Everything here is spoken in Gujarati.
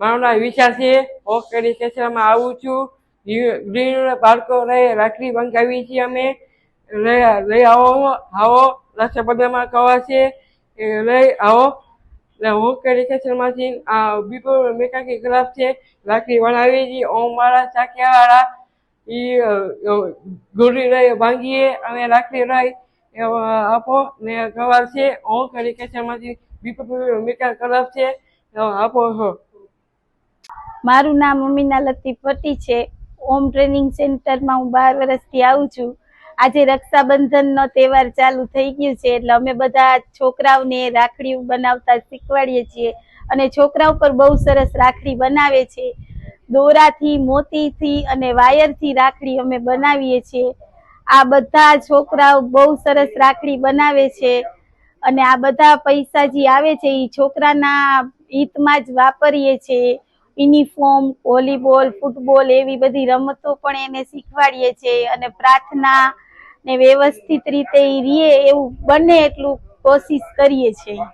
મારું નામ વિચાર છે. હું કરી કેસરમાં આવું છું. ગૃહિણીઓના બાળકો રાખડી બંધાવી છીએ અમે. લઈ આવો આવો. રક્ષાબંધનમાં કવા છે. લઈ આવો. હું કરી બીપો મેકાકી ક્લાસ છે. રાખડી બનાવી છીએ ઓમ મારા ચાકિયાવાળા એ ગુડી લઈ ભાંગીએ. અમે રાખડી રહી આપો. ને કવાર છે. હું કરી કેસરમાંથી બીપો મેકા ક્લાસ છે. મારું નામ અમીના લતી પટી છે. હોમ ટ્રેનિંગ સેન્ટરમાં હું બાર વર્ષથી આવું છું. આજે રક્ષાબંધનનો તહેવાર ચાલુ થઈ ગયું છે, એટલે અમે બધા છોકરાઓને રાખડી બનાવતા શીખવાડીએ છીએ અને છોકરાઓ પર બહુ સરસ રાખડી બનાવે છે. દોરાથી, મોતીથી અને વાયરથી રાખડી અમે બનાવીએ છીએ. આ બધા છોકરાઓ બહુ સરસ રાખડી બનાવે છે. અને આ બધા પૈસા જે આવે છે એ છોકરાના હિતમાં જ વાપરીએ છીએ યુનિફોર્મ, વોલીબોલ, ફૂટબોલ એવી બધી રમતો પણ એને શીખવાડીએ છીએ અને પ્રાર્થના ને વ્યવસ્થિત રીતે એ રીએ એવું બને એટલું કોશિશ કરીએ છીએ.